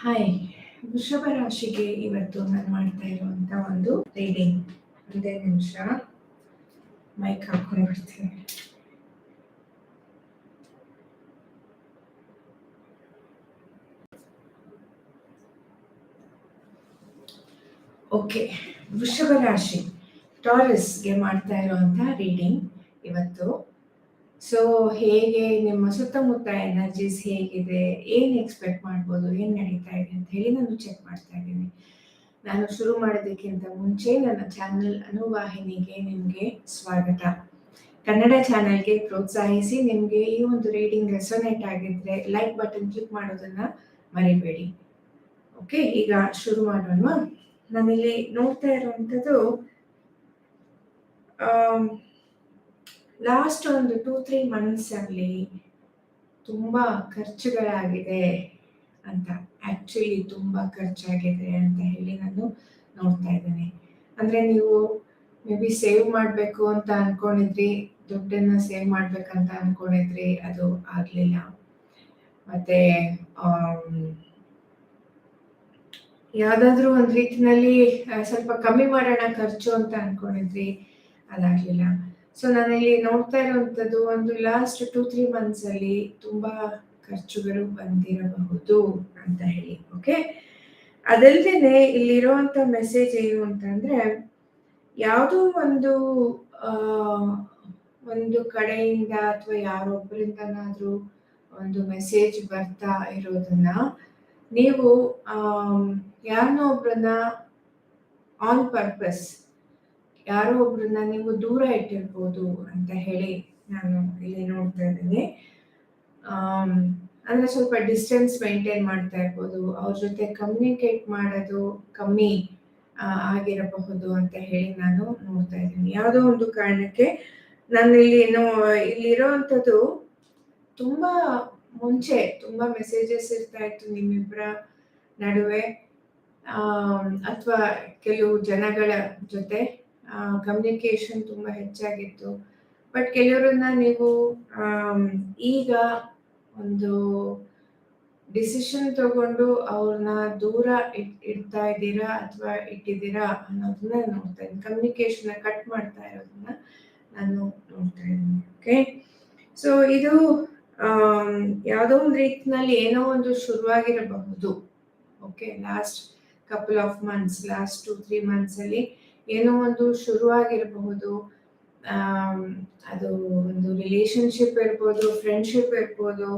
Hi ವೃಷಭ ರಾಶಿಗೆ ಇವತ್ತು ನಾನು ಮಾಡ್ತಾ ಇರುವಂತ ಒಂದು ರೀಡಿಂಗ್ ಒಂದೇ ನಿಮಿಷ. ಮೈಕ್ ಹಾಕೊಂಡು ಬಿಡ್ತೀನಿ ಓಕೆ ವೃಷಭ ರಾಶಿ. ಟಾರಸ್ಗೆ ಮಾಡ್ತಾ ಇರುವಂತ ರೀಡಿಂಗ್ ಇವತ್ತು. ಸೊ ಹೇಗೆ ನಿಮ್ಮ ಸುತ್ತಮುತ್ತ ಎನರ್ಜೀಸ್ ಹೇಗಿದೆ, ಏನು ಎಕ್ಸ್ಪೆಕ್ಟ್ ಮಾಡ್ಬೋದು, ಏನು ನಡೀತಾ ಇದೆ ಅಂತ ಹೇಳಿ ನಾನು ಚೆಕ್ ಮಾಡ್ತಾ ಇದ್ದೀನಿ. ನಾನು ಶುರು ಮಾಡೋದಕ್ಕಿಂತ ಮುಂಚೆ ನನ್ನ ಚಾನಲ್ ಅನುವಾಹಿನಿಗೆ ನಿಮಗೆ ಸ್ವಾಗತ. ಕನ್ನಡ ಚಾನಲ್ಗೆ ಪ್ರೋತ್ಸಾಹಿಸಿ ನಿಮಗೆ ಈ ಒಂದು ರೀಡಿಂಗ್ ರೆಸೊನೇಟ್ ಆಗಿದ್ರೆ ಲೈಕ್ ಬಟನ್ ಕ್ಲಿಕ್ ಮಾಡೋದನ್ನ ಮರಿಬೇಡಿ. ಓಕೆ ಈಗ ಶುರು ಮಾಡೋಣ. ನಾನಿಲ್ಲಿ ನೋಡ್ತಾ ಇರುವಂಥದ್ದು ಲಾಸ್ಟ್ ಒಂದು ಟೂ ತ್ರೀ ಮಂತ್ಸ್ ಅಲ್ಲಿ ತುಂಬಾ ಖರ್ಚುಗಳಾಗಿದೆ ಅಂತ. ಆಕ್ಚುಲಿ ತುಂಬಾ ಖರ್ಚಾಗಿದೆ ಅಂತ ಹೇಳಿ ನಾನು ನೋಡ್ತಾ ಇದ್ದೇನೆ. ಅಂದ್ರೆ ನೀವು ಮೇ ಬಿ ಸೇವ್ ಮಾಡಬೇಕು ಅಂತ ಅನ್ಕೊಂಡಿದ್ರಿ, ದುಡ್ಡನ್ನ ಸೇವ್ ಮಾಡ್ಬೇಕಂತ ಅನ್ಕೊಂಡಿದ್ರಿ, ಅದು ಆಗ್ಲಿಲ್ಲ. ಮತ್ತೆ ಯಾವುದಾದ್ರೂ ಒಂದ್ ರೀತಿನಲ್ಲಿ ಸ್ವಲ್ಪ ಕಮ್ಮಿ ಮಾಡೋಣ ಖರ್ಚು ಅಂತ ಅನ್ಕೊಂಡಿದ್ರಿ, ಅದಾಗ್ಲಿಲ್ಲ. ಸೊ ನಾನಿಲ್ಲಿ ನೋಡ್ತಾ ಇರುವಂತದ್ದು ಒಂದು ಲಾಸ್ಟ್ ಟೂ ತ್ರೀ ಮಂತ್ಸ್ ಅಲ್ಲಿ ತುಂಬಾ ಖರ್ಚುಗಳು ಬಂದಿರಬಹುದು ಅಂತ ಹೇಳಿ ಓಕೆ ಅದಲ್ದೇನೆ ಇಲ್ಲಿರುವಂತ ಮೆಸೇಜ್ ಏನು ಅಂತಂದ್ರೆ ಯಾವುದೋ ಒಂದು ಒಂದು ಕಡೆಯಿಂದ ಅಥವಾ ಯಾರೊಬ್ಬರಿಂದನಾದ್ರೂ ಒಂದು ಮೆಸೇಜ್ ಬರ್ತಾ ಇರೋದನ್ನ ನೀವು ಯಾರನ್ನೋ ಒಬ್ರನ್ನ ಆನ್ ಪರ್ಪಸ್ ಯಾರೋ ಒಬ್ಬರನ್ನ ನೀವು ದೂರ ಇಟ್ಟಿರ್ಬೋದು ಅಂತ ಹೇಳಿ ನಾನು ಇಲ್ಲಿ ನೋಡ್ತಾ ಇದ್ದೀನಿ. ಅಂದ್ರೆ ಸ್ವಲ್ಪ ಡಿಸ್ಟೆನ್ಸ್ ಮೇಂಟೈನ್ ಮಾಡ್ತಾ ಇರ್ಬೋದು. ಅವ್ರ ಜೊತೆ ಕಮ್ಯುನಿಕೇಟ್ ಮಾಡೋದು ಕಮ್ಮಿ ಆಗಿರಬಹುದು ಅಂತ ಹೇಳಿ ನಾನು ನೋಡ್ತಾ ಇದ್ದೀನಿ. ಯಾವುದೋ ಒಂದು ಕಾರಣಕ್ಕೆ ನಾನು ಇಲ್ಲಿ ನೋ ಇಲ್ಲಿರೋವಂಥದ್ದು ತುಂಬಾ ಮುಂಚೆ, ತುಂಬಾ ಮೆಸೇಜಸ್ ಇರ್ತಾ ಇತ್ತು ನಿಮ್ಮಿಬ್ಬರ ನಡುವೆ. ಅಥವಾ ಕೆಲವು ಜನಗಳ ಜೊತೆ. ಕಮ್ಯುನಿಕೇಶನ್ ತುಂಬ ಹೆಚ್ಚಾಗಿತ್ತು. ಬಟ್ ಕೆಲವರನ್ನ ನೀವು ಈಗ ಒಂದು ಡಿಸಿಷನ್ ತಗೊಂಡು ಅವ್ರನ್ನ ದೂರ ಇಟ್, ಇಡ್ತಾ ಇದ್ದೀರಾ ಅಥವಾ ಇಟ್ಟಿದ್ದೀರಾ ಅನ್ನೋದನ್ನ ನೋಡ್ತಾ ಇದ್ದೀನಿ. ಕಮ್ಯುನಿಕೇಶನ್ ಕಟ್ ಮಾಡ್ತಾ ಇರೋದನ್ನ ನಾನು ನೋಡ್ತಾ ಇದ್ದೀನಿ. ಓಕೆ ಸೊ ಇದು ಯಾವುದೋ ಒಂದು ರೀತಿನಲ್ಲಿ ಏನೋ ಒಂದು ಶುರುವಾಗಿರಬಹುದು. Okay last couple of months last two three months ಅಲ್ಲಿ ಏನೋ ಒಂದು ಶುರುವಾಗಿರಬಹುದು ಅದು ಒಂದು ರಿಲೇಶನ್ಶಿಪ್ ಇರ್ಬೋದು ಫ್ರೆಂಡ್ಶಿಪ್ ಇರ್ಬೋದು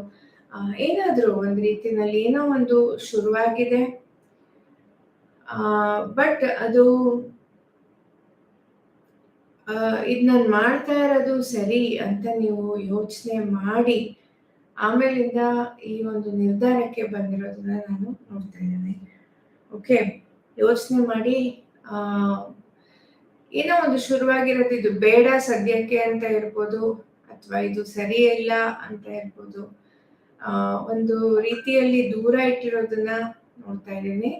ಏನಾದರೂ ಒಂದು ರೀತಿನಲ್ಲಿ ಏನೋ ಒಂದು ಶುರುವಾಗಿದೆ. ಬಟ್ ಅದು ಇದು ನಾನು ಮಾಡ್ತಾ ಇರೋದು ಸರಿ ಅಂತ ನೀವು ಯೋಚನೆ ಮಾಡಿ, ಆಮೇಲಿಂದ ಈ ಒಂದು ನಿರ್ಧಾರಕ್ಕೆ ಬಂದಿರೋದನ್ನ ನಾನು ನೋಡ್ತಾ ಇದ್ದೇನೆ. ಓಕೆ? ಯೋಚನೆ ಮಾಡಿ ಏನೋ ಒಂದು ಶುರುವಾಗಿರೋದು ಇದು ಬೇಡ ಸದ್ಯಕ್ಕೆ ಅಂತ ಇರ್ಬೋದು ಅಥವಾ ಇದು ಸರಿ ಇಲ್ಲ ಅಂತ ಇರ್ಬೋದು ಆ, ಒಂದು ರೀತಿಯಲ್ಲಿ ದೂರ ಇಟ್ಟಿರೋದನ್ನ ನೋಡ್ತಾ ಇದ್ದೀನಿ.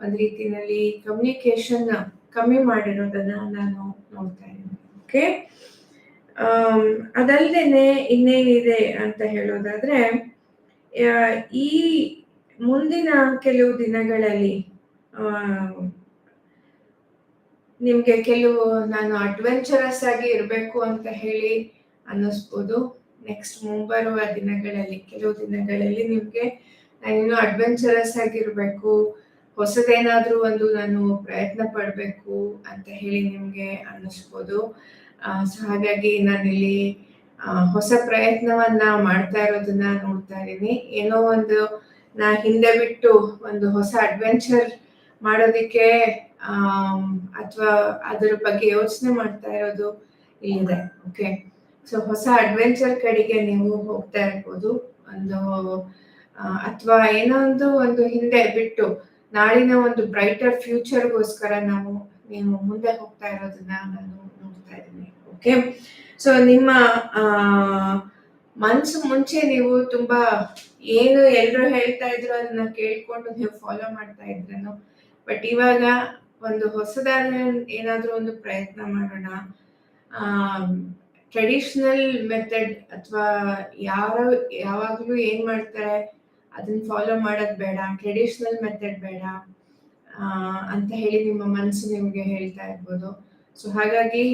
ಒಂದು ರೀತಿನಲ್ಲಿ ಕಮ್ಯುನಿಕೇಶನ್ ಕಮ್ಮಿ ಮಾಡಿರೋದನ್ನ ನಾನು ನೋಡ್ತಾ ಇದ್ದೀನಿ. ಓಕೆ ಅದಲ್ದೇನೆ ಇನ್ನೇನಿದೆ ಅಂತ ಹೇಳೋದಾದ್ರೆ ಈ ಮುಂದಿನ ಕೆಲವು ದಿನಗಳಲ್ಲಿ ನಿಮ್ಗೆ ಕೆಲವು ನಾನು ಅಡ್ವೆಂಚರಸ್ ಆಗಿ ಇರಬೇಕು ಅಂತ ಹೇಳಿ ಅನ್ನಿಸ್ಬೋದು. ನೆಕ್ಸ್ಟ್ ಮುಂಬರುವ ದಿನಗಳಲ್ಲಿ, ಕೆಲವು ದಿನಗಳಲ್ಲಿ ನಿಮಗೆ ನಾನಿನ್ನೂ ಅಡ್ವೆಂಚರಸ್ ಆಗಿರ್ಬೇಕು. ಹೊಸದೇನಾದ್ರೂ ಒಂದು ನಾನು ಪ್ರಯತ್ನ ಪಡಬೇಕು ಅಂತ ಹೇಳಿ ನಿಮಗೆ ಅನ್ನಿಸ್ಬೋದು. ಸೊ ಹಾಗಾಗಿ ನಾನಿಲ್ಲಿ ಹೊಸ ಪ್ರಯತ್ನವನ್ನ ಮಾಡ್ತಾ ಇರೋದನ್ನ ನೋಡ್ತಾ ಇದ್ದೀನಿ. ಏನೋ ಒಂದು ನಾ ಹಿಂದೆ ಬಿಟ್ಟು ಒಂದು ಹೊಸ ಅಡ್ವೆಂಚರ್ ಮಾಡೋದಕ್ಕೆ ಅಥವಾ ಅದರ ಬಗ್ಗೆ ಯೋಚನೆ ಮಾಡ್ತಾ ಇರೋದು ಇಲ್ಲಿದೆ ಓಕೆ ಸೊ ಹೊಸ ಅಡ್ವೆಂಚರ್ ಕಡೆಗೆ ನೀವು ಹೋಗ್ತಾ ಇರ್ಬೋದು. ಒಂದು ಅಥವಾ ಏನೋ ಒಂದು ಹಿಂದೆ ಬಿಟ್ಟು ನಾಳಿನ ಒಂದು ಬ್ರೈಟರ್ ಫ್ಯೂಚರ್ಗೋಸ್ಕರ ನಾವು, ನೀವು ಮುಂದೆ ಹೋಗ್ತಾ ಇರೋದನ್ನ ನಾನು ನೋಡ್ತಾ ಇದ್ದೀನಿ ಓಕೆ ಸೊ ನಿಮ್ಮ ಮನ್ಸು ಮುಂಚೆ ನೀವು ತುಂಬಾ ಏನು ಎಲ್ರು ಹೇಳ್ತಾ ಇದ್ರು ಅದನ್ನ ಕೇಳ್ಕೊಂಡು ನೀವು ಫಾಲೋ ಮಾಡ್ತಾ ಇದ್ರೇನು? ಬಟ್ ಇವಾಗ ಒಂದು ಹೊಸದಾದ ಏನಾದರೂ ಒಂದು ಪ್ರಯತ್ನ ಮಾಡೋಣ. ಟ್ರೆಡಿಷನಲ್ ಮೆಥಡ್ ಅಥವಾ ಯಾರು, ಯಾವಾಗಲೂ ಏನು ಮಾಡ್ತಾರೆ? ಅದನ್ನ ಫಾಲೋ ಮಾಡೋದು ಬೇಡ ಟ್ರೆಡಿಷನಲ್ ಮೆಥಡ್ ಬೇಡ ಅಂತ ಹೇಳಿ ನಿಮ್ಮ ಮನಸ್ಸು ನಿಮಗೆ ಹೇಳ್ತಾ ಇರ್ಬೋದು. ಸೊ ಹಾಗಾಗಿ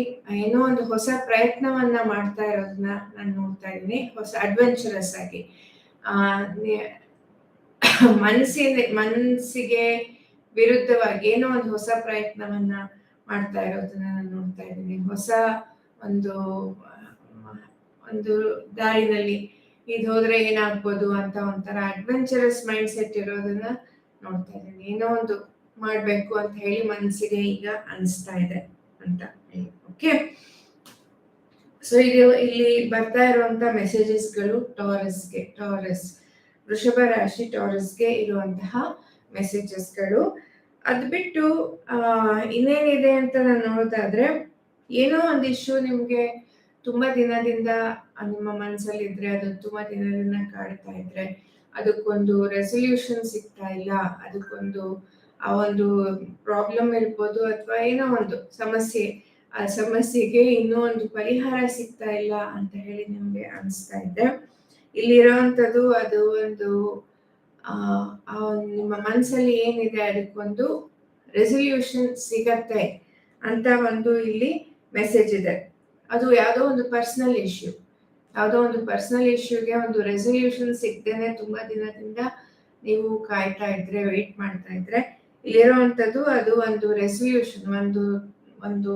ಏನೋ ಒಂದು ಹೊಸ ಪ್ರಯತ್ನವನ್ನ ಮಾಡ್ತಾ ಇರೋದನ್ನ ನಾನು ನೋಡ್ತಾ ಇದ್ದೀನಿ. ಹೊಸ ಅಡ್ವೆಂಚರಸ್ ಆಗಿ. ಮನಸ್ಸಿನ ಮನಸ್ಸಿಗೆ ವಿರುದ್ಧವಾಗಿ ಏನೋ ಒಂದು ಹೊಸ ಪ್ರಯತ್ನವನ್ನ ಮಾಡ್ತಾ ಇರೋದನ್ನ ನಾನು ನೋಡ್ತಾ ಇದ್ದೀನಿ. ಹೊಸ ಒಂದು ಒಂದು ದಾರಿನಲ್ಲಿ ಇದು ಹೋದ್ರೆ ಏನಾಗ್ಬೋದು ಅಂತ ಒಂಥರ ಅಡ್ವೆಂಚರಸ್ ಮೈಂಡ್ ಸೆಟ್ ಇರೋದನ್ನ ನೋಡ್ತಾ ಇದ್ದೀನಿ. ಏನೋ ಒಂದು ಮಾಡ್ಬೇಕು ಅಂತ ಹೇಳಿ ಮನಸ್ಸಿಗೆ ಈಗ ಅನಿಸ್ತಾ ಇದೆ ಅಂತ ಓಕೆ ಸೊ ಇದು ಇಲ್ಲಿ ಬರ್ತಾ ಇರುವಂತ ಮೆಸೇಜಸ್ಗಳು ಟಾರಸ್ಗೆ ಟಾರಸ್ ವೃಷಭ ರಾಶಿ ಟಾರಸ್ಗೆ ಇರುವಂತಹ ಮೆಸೇಜಸ್ಗಳು ಅದು ಬಿಟ್ಟು ಇನ್ನೇನಿದೆ ಅಂತ ನಾನು ನೋಡೋದಾದ್ರೆ, ಏನೋ ಒಂದು ಇಶ್ಯೂ ನಿಮಗೆ ತುಂಬಾ ದಿನದಿಂದ ನಿಮ್ಮ ಮನಸ್ಸಲ್ಲಿ ಇದ್ರೆ ಅದು ತುಂಬಾ ದಿನದಿಂದ ಕಾಡ್ತಾ ಇದ್ರೆ, ಅದಕ್ಕೊಂದು ರೆಸೊಲ್ಯೂಷನ್ ಸಿಗ್ತಾ ಇಲ್ಲ, ಅದಕ್ಕೊಂದು, ಆ ಒಂದು ಪ್ರಾಬ್ಲಮ್ ಇರ್ಬೋದು ಅಥವಾ ಏನೋ ಒಂದು ಸಮಸ್ಯೆ, ಆ ಸಮಸ್ಯೆಗೆ ಇನ್ನೂ ಒಂದು ಪರಿಹಾರ ಸಿಗ್ತಾ ಇಲ್ಲ ಅಂತ ಹೇಳಿ ನಿಮ್ಗೆ ಅನಿಸ್ತಾ ಇದೆ. ಇಲ್ಲಿರೋವಂಥದ್ದು ಅದು ಒಂದು ನಿಮ್ಮ ಮನಸ್ಸಲ್ಲಿ ಏನಿದೆ ಅದಕ್ಕೊಂದು ರೆಸೊಲ್ಯೂಷನ್ ಸಿಗತ್ತೆ ಅಂತ ಒಂದು ಇಲ್ಲಿ ಮೆಸೇಜ್ ಇದೆ. ಅದು ಯಾವುದೋ ಒಂದು ಪರ್ಸನಲ್ ಇಶ್ಯೂ ಯಾವುದೋ ಒಂದು ಪರ್ಸನಲ್ ಇಶ್ಯೂಗೆ ಒಂದು ರೆಸೊಲ್ಯೂಷನ್ ಸಿಗ್ದೇನೆ ತುಂಬಾ ದಿನದಿಂದ ನೀವು ಕಾಯ್ತಾ ಇದ್ರೆ ವೆಯ್ಟ್ ಮಾಡ್ತಾ ಇದ್ರೆ, ಇಲ್ಲಿರುವಂಥದ್ದು ಅದು ಒಂದು ರೆಸೊಲ್ಯೂಷನ್ ಒಂದು ಒಂದು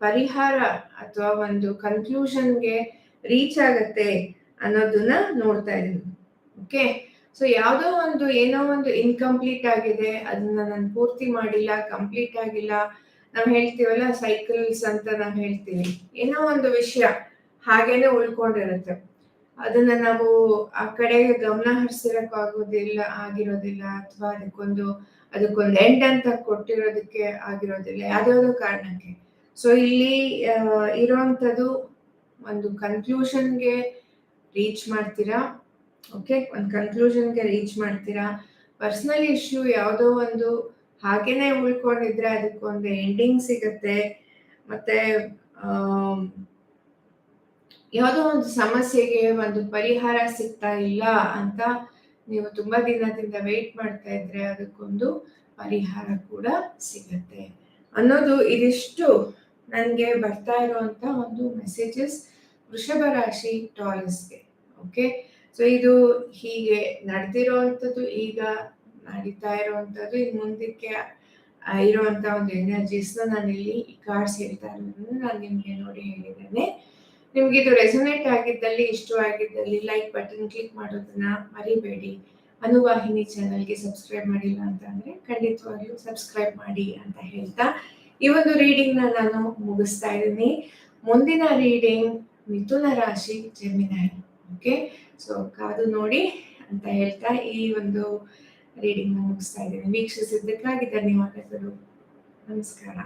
ಪರಿಹಾರ ಅಥವಾ ಒಂದು ಕನ್ಕ್ಲೂಷನ್ಗೆ ರೀಚ್ ಆಗತ್ತೆ ಅನ್ನೋದನ್ನ ನೋಡ್ತಾ ಇದ್ದೀನಿ. ಓಕೆ ಸೊ ಯಾವುದೋ ಒಂದು ಏನೋ ಒಂದು ಇನ್ಕಂಪ್ಲೀಟ್ ಆಗಿದೆ, ಅದನ್ನ ನಾನು ಪೂರ್ತಿ ಮಾಡಿಲ್ಲ ಕಂಪ್ಲೀಟ್ ಆಗಿಲ್ಲ. ನಾವು ಹೇಳ್ತೀವಲ್ಲ ಸೈಕಲ್ಸ್ ಅಂತ ನಾವ್ ಹೇಳ್ತೀವಿ. ಏನೋ ಒಂದು ವಿಷಯ ಹಾಗೇನೆ ಉಳ್ಕೊಂಡಿರುತ್ತೆ. ಅದನ್ನ ನಾವು ಆ ಕಡೆಗೆ ಗಮನ ಹರಿಸಿರಕ್ ಆಗೋದಿಲ್ಲ ಆಗಿರೋದಿಲ್ಲ, ಅಥವಾ ಅದಕ್ಕೊಂದು ಅದಕ್ಕೊಂದು ಎಂಡ್ ಅಂತ ಕೊಟ್ಟಿರೋದಕ್ಕೆ ಆಗಿರೋದಿಲ್ಲ, ಯಾವ್ದಾವ್ದೋ ಕಾರಣಕ್ಕೆ. ಸೊ ಇಲ್ಲಿ ಇರುವಂಥದ್ದು ಒಂದು ಕನ್ಕ್ಲೂಷನ್ಗೆ ರೀಚ್ ಮಾಡ್ತೀರಾ? ಓಕೆ ಒಂದು ಕನ್ಕ್ಲೂಷನ್ಗೆ ರೀಚ್ ಮಾಡ್ತೀರಾ? ಪರ್ಸ್ನಲ್ ಇಶ್ಯೂ ಯಾವುದೋ ಒಂದು ಹಾಗೇನೆ ಉಳ್ಕೊಂಡಿದ್ರೆ ಅದಕ್ಕೊಂದು ಎಂಡಿಂಗ್ ಸಿಗತ್ತೆ. ಮತ್ತೆ ಯಾವುದೋ ಒಂದು ಸಮಸ್ಯೆಗೆ ಒಂದು ಪರಿಹಾರ ಸಿಗ್ತಾ ಇಲ್ಲ ಅಂತ ನೀವು ತುಂಬಾ ದಿನದಿಂದ ವೇಟ್ ಮಾಡ್ತಾ ಇದ್ರೆ ಅದಕ್ಕೊಂದು ಪರಿಹಾರ ಕೂಡ ಸಿಗತ್ತೆ. ಅನ್ನೋದು ಇದಿಷ್ಟು. ನನಗೆ ಬರ್ತಾ ಇರುವಂತ ಒಂದು ಮೆಸೇಜಸ್ ವೃಷಭ ರಾಶಿ ಟಾರಸ್ಗೆ ಓಕೆ ಸೊ ಇದು ಹೀಗೆ ನಡೆದಿರುವಂಥದ್ದು ಈಗ ನಡೀತಾ ಇರೋವಂಥದ್ದು ಇನ್ನು ಮುಂದಕ್ಕೆ ಇರುವಂತ ಒಂದು ಎನರ್ಜೀಸ್ನ ನಾನು ಇಲ್ಲಿ ಕಾರ್ಡ್ಸ್ ಹೇಳ್ತಾ ಇರೋದನ್ನ ನಾನು ನಿಮಗೆ ನೋಡಿ ಹೇಳಿದ್ದೇನೆ. ನಿಮ್ಗೆ ಇದು ರೆಸೊನೇಟ್ ಆಗಿದ್ದಲ್ಲಿ ಇಷ್ಟವಾಗಿದ್ದಲ್ಲಿ ಲೈಕ್ ಬಟನ್ ಕ್ಲಿಕ್ ಮಾಡೋದನ್ನ ಮರಿಬೇಡಿ. ಅನುವಾಹಿನಿ ಚಾನಲ್ಗೆ ಸಬ್ಸ್ಕ್ರೈಬ್ ಮಾಡಿಲ್ಲ ಅಂತ ಅಂದ್ರೆ ಖಂಡಿತವಾಗ್ಲೂ ಸಬ್ಸ್ಕ್ರೈಬ್ ಮಾಡಿ ಅಂತ ಹೇಳ್ತಾ. ಈ ಒಂದು ರೀಡಿಂಗ್ ನಾನು ಮುಗಿಸ್ತಾ ಇದ್ದೀನಿ. ಮುಂದಿನ ರೀಡಿಂಗ್ ಮಿಥುನ ರಾಶಿ ಜೆಮಿನಾಯ್ ಓಕೆ. ಸೊ ಕಾದು ನೋಡಿ ಅಂತ ಹೇಳ್ತಾ ಈ ಒಂದು ರೀಡಿಂಗ್ನ ಮುಗಿಸ್ತಾ ಇದ್ದೀನಿ. ವೀಕ್ಷಿಸಿದ್ದಕ್ಕಾಗಿ ಧನ್ಯವಾದಗಳು. ನಮಸ್ಕಾರ.